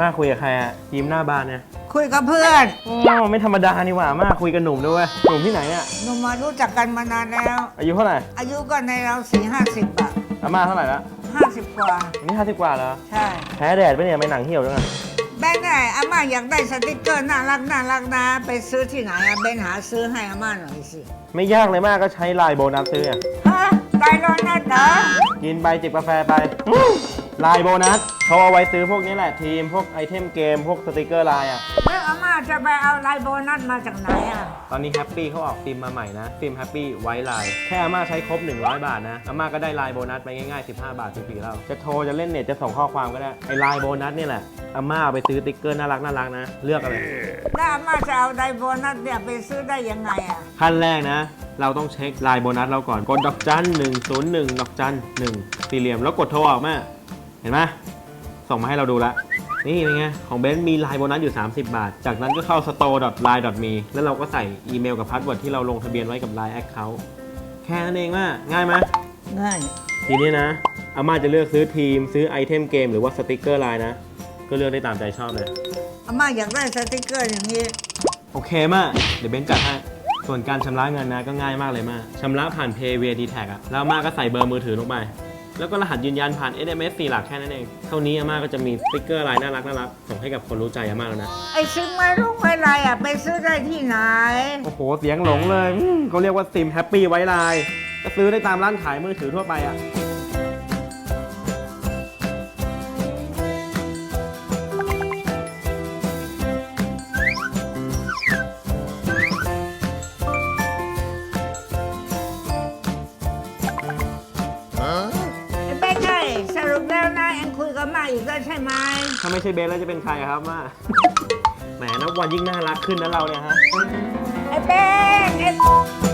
มาคุยกับใครอะยิ้มหน้าบานเนี่ยคุยกับเพื่อนโอ้ไม่ธรรมดานี่หว่า มาคุยกับหนุ่มด้วยเวยหนุ่มที่ไหนอะหนูมารู้จักกันมานานแล้ว อายุเท่าไหร่อายุก็ในเราสี่ห้าสิบอะอาม่าเท่าไหร่ละห้าสิบกว่าอันนี้ห้าสิบกว่าแล้วใช่แพ้แดดไปะเนี่ยไม่หนังเหี่ยวจังอะแบนไหนอาม่าอยากได้สติกเกอร์น่ารักน่ารักนะ ไปซื้อที่ไหนอะเบนหาซื้อให้อาม่าหน่อยสิไม่ยากเลยมากก็ใช้ไลน์โบนัสซื้ออะฮะไตรอนนะเต๋อกินไปจิบกาแฟไปไลน์โบนัสเขาเอาไว้ซื้อพวกนี้แหละทีม พวกไอเทมเกม พวกสติกเกอร์ไลน์อะแล้วอาม่าจะไปเอาไลน์โบนัสมาจากไหนอะตอนนี้แฮปปี้เขาออกฟิล์มมาใหม่นะฟิล์มแฮปปี้ไว้ไลน์แค่อาม่าใช้ครบ 100 บาทนะอาม่าก็ได้ไลน์โบนัสไปง่ายๆ 15 บาทฟรีๆแล้ว จะโทรจะเล่นเน็ตจะส่งข้อความก็ได้ไอไลน์โบนัสนี่แหละอาม่าเอาไปซื้อติ๊กเกอร์น่ารักน่ารักนะ เลือกอะไร แล้วอาม่าจะเอาไลน์โบนัสเนี่ยไปซื้อได้ยังไงอะขั้นแรกนะ เราต้องเช็คไลน์โบนัสเราก่อน กดดอกจัน101 ดอกจัน1สี่เหลี่ยมแล้วกดโทรออกมา เห็นไหมส่งมาให้เราดูละนี่เป็นไงของเบนซ์มีไลน์โบนัสอยู่ 30 บาท จากนั้นก็เข้า store.line.me แล้วเราก็ใส่อีเมลกับพาสเวิร์ดที่เราลงทะเบียนไว้กับ Line Account แค่นั้นเองว่าง่ายไหมง่าย ทีนี้นะอาม่าจะเลือกซื้อทีมซื้อไอเทมเกมหรือว่าสติกเกอร์ไลน์นะ ก็เลือกได้ตามใจชอบเลย อาม่าอยากได้สติกเกอร์อย่างนี้ โอเคมากเดี๋ยวเบนซ์จัดให้ ส่วนการชำระเงินนะก็ง่ายมากเลยมากชำระผ่าน Pay via d t a g อะแล้วอาม่าก็ใส่เบอร์มือถือลงไป แล้วก็รหัสยืนยันผ่าน SMS 4หลักแค่นั้นเอง เท่านี้อาม่าก็จะมีสติกเกอร์ลายน่ารักน่ารักส่งให้กับคนรู้ใจอาม่าแล้วนะ ไอ้ซิมไม่รู้ไม่ไรอะไปซื้อได้ที่ไหน โอ้โห เสียงหลงเลยอืมเขาเรียกว่าซิมแฮปปี้ไว้ลายก็ซื้อได้ตามร้านขายมือถือทั่วไปอะ อีกแล้วใช่ไหมถ้าไม่ใช่เบนแล้วจะเป็นใครอะครับอาม่า แหมนับวันยิ่งน่ารักขึ้นนะเราเนี่ยฮะ ไอ้เป้เอ็ง